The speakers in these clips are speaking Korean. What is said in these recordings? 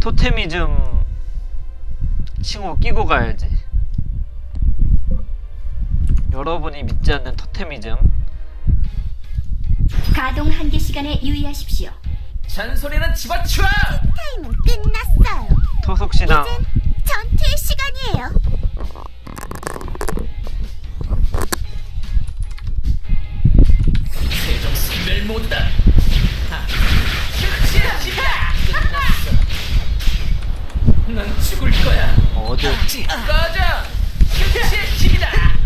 토테미즘 칭호 끼고 가야지. 여러분이 믿지 않는 토테미즘. 가동 한계 시간에 유의하십시오. 잔소리는 집어치워! 타임은 끝났어요. 토속신앙 이젠 전투의 시간이에요. 꺼져! 끝이의 시기다!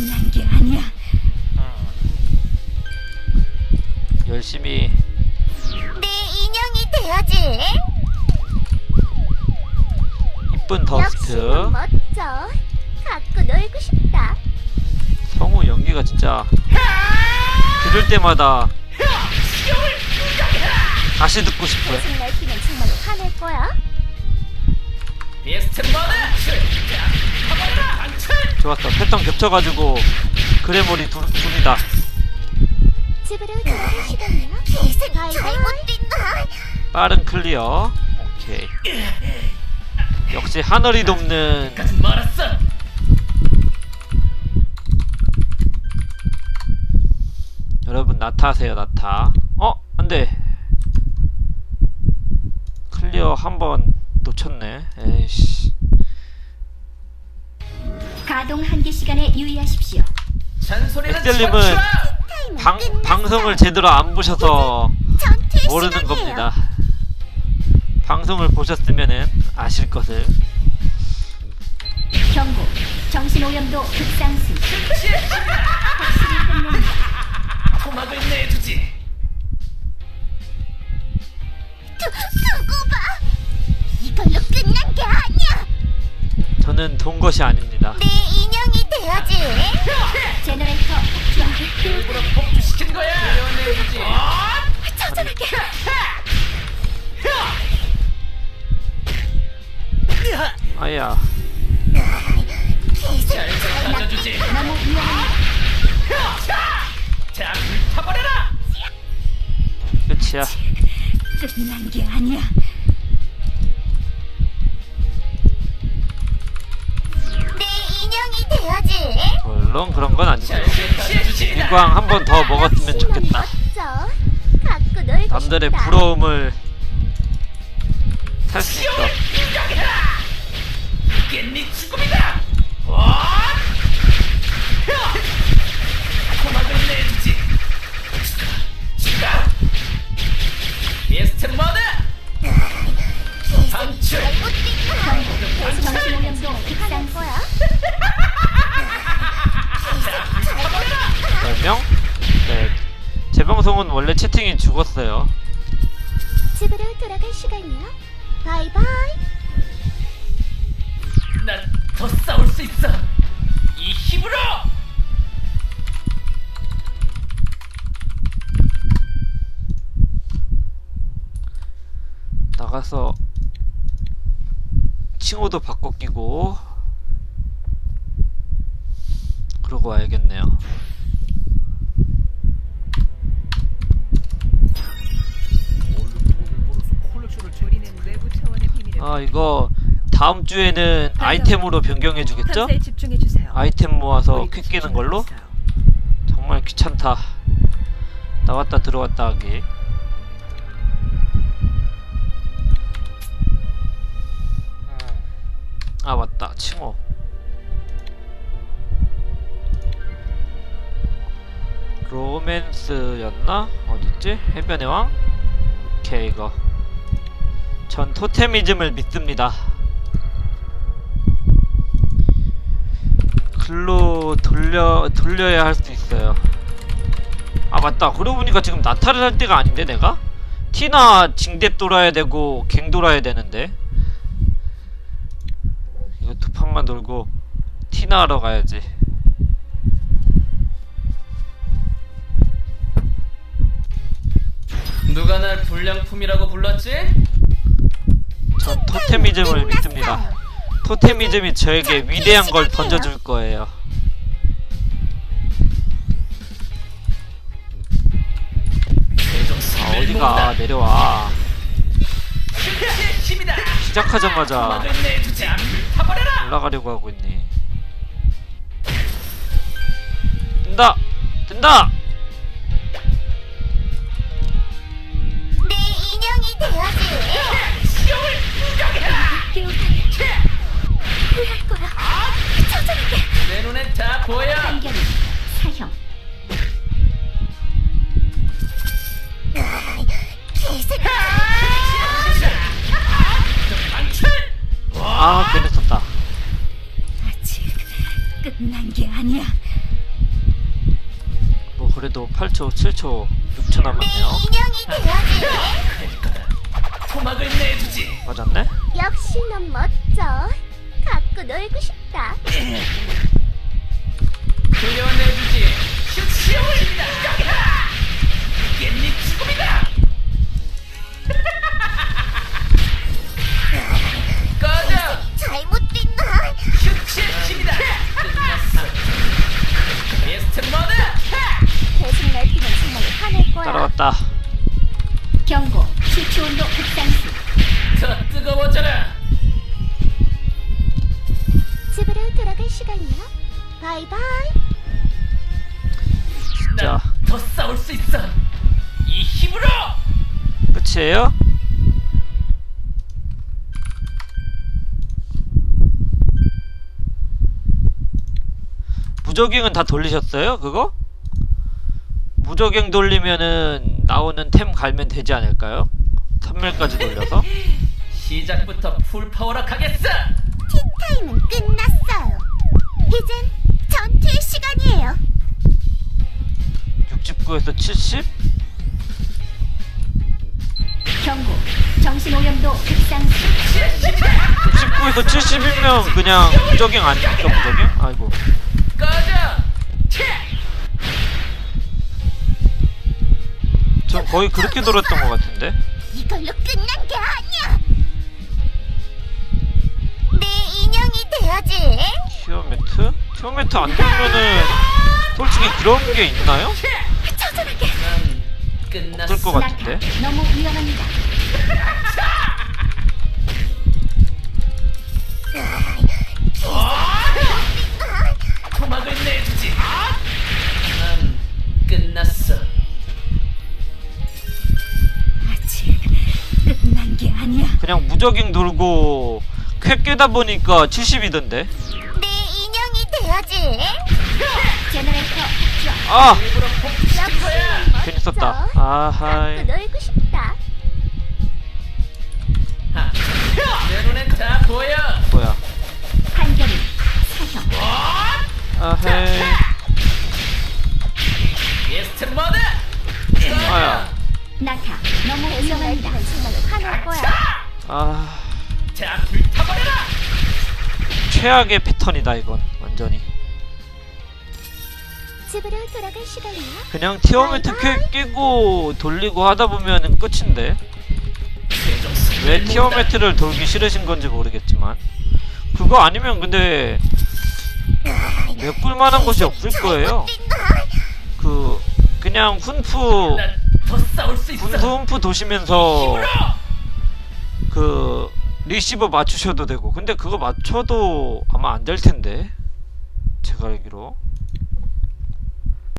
끝난 게 아니야. 열심히 내 인형이 되어지. 이쁜 역시 넌 더스트 멋져. 갖고 놀고 싶다. 성우 연기가 진짜 들을 때마다 다시 듣고 싶어요. 무슨 날뛰면 정말로 화낼 거야? 비스트! 가버려라! 좋았어. 패턴 겹쳐가지고 그래머리 둘, 둘이다. 집으로 돌아갈 시간이야. 계속 잘못 뛴다. 빠른 클리어. 오케이. 역시 하늘이 돕는 까지 멀었어! 여러분 나타하세요 나타. 어 안돼. 클리어 한번 놓쳤네. 에이씨. 가동 한계 시간에 유의하십시오. 잔소리는 방. 방송을 제대로 안 보셔서 모르는. 겁니다. 방송을 보셨으면은 아실 것을. 경고. 정신 오염도 급상승. 확실히. 고막을 내주지! 두, 두고 봐. 이걸로 끝난 게 아니야. 저는 돈 것이 아닙니다. 내 인형이 되어지. 제너레이터 폭주함. 일부러 폭주시킨 거야! 내주지! 처절하게. 아야. 잘좀 가져주지! 너무 위험합니다. 자, 불타버려라! 끝이야. 끝난 게 아니야. 물론 그런 건 가져주지! 일광 한 번 더 먹었으면 좋겠다. 남들의. 부러움을 살수 있어. 이게 네 죽음이다! 와! 고막을 내주지! 모드! 방출! 제 방송은 원래 채팅이 죽었어요. 집으로 돌아갈 시간이야. 바이바이. 난 더 싸울 수 있어! 이 힘으로! 나가서 칭호도 바꿔 끼고 그러고 와야겠네요. 아 이거 다음 주에는 아이템으로 변경해 주겠죠? 탐사에 집중해 주세요. 아이템 모아서 퀵 깨는 걸로? 정말 귀찮다. 나왔다 들어왔다 하기. 아 맞다 칭호. 로맨스였나? 어딨지? 해변의 왕? 오케이 이거 전 토테미즘을 믿습니다. 글로 돌려 돌려야 할 수 있어요. 아 맞다. 그러고 보니까 지금 나타를 할 때가 아닌데 내가? 티나 징뎁 돌아야 되고 갱 돌아야 되는데. 이거 두 판만 돌고 티나 하러 가야지. 누가 날 불량품이라고 불렀지? 전 토테미즘을 믿습니다 토테미즘이 저에게 위대한 걸 던져줄 거예요 아 어디가 내려와. 시작하자마자. 올라가려고 하고 있네. 뜬다! 뜬다! 내 인형이 되어 아. 아직 끝난 게 아니야 뭐 그래도 8초, 7초, 6초 남았네요. 인형이 되어지. 토막을 내주지. 맞았네? 역시 넌 멋져. 갖고 놀고 싶다. 돌려내주지. 슛시오입니다. 이게 네 끝이에요? 무적행은 다 돌리셨어요? 그거? 무적행 돌리면은 나오는 템 갈면 되지 않을까요? 선멸까지 돌려서? 시작부터 풀 파워로 가겠어. 티타임은 끝났어요. 이젠 전투의 시간이에요. 69에서 70? 경고 정신 오염도 급상승 69에서 70이면 그냥 무적행 아닙니까 무적행? 아이고. 저 거의 그렇게 돌았던 것 같은데 이걸로 끝난 게 아니야. 내 인형이 되어지. 티어매트? 티어매트 안 돌면은 솔직히 그런 게 있나요? 처절하게. 난 끝났어. 없을 것 같은데 너무 위험합니다 토막을 내주지. 난 끝났어. 아직 끝난 게 아니야 그냥 무적행 돌고 쾌 깨다 보니까 70이던데 내 인형이 되어지. 제너레이터 아! 일부러 폭 시킨 거야. 괜히 썼다 아하이 놀고 싶다. 아헤이 베스트 모드. 아야 낙하 너무 위험합니다 화낼 거야. 아 자, 불타버려라. 최악의 패턴이다 이건 완전히 집으로 돌아갈 시간이야. 그냥 티어매트 쾌 깨고 돌리고 하다 보면은 끝인데 왜 티어매트를 돌기 싫으신 건지 모르겠지만 그거 아니면 근데 메꿀 만한 곳이 없을 거예요 그 그냥 훈프. 훈프 훈프 도시면서. 그 리시버 맞추셔도 되고 근데 그거 맞춰도 아마 안 될 텐데 제가 알기로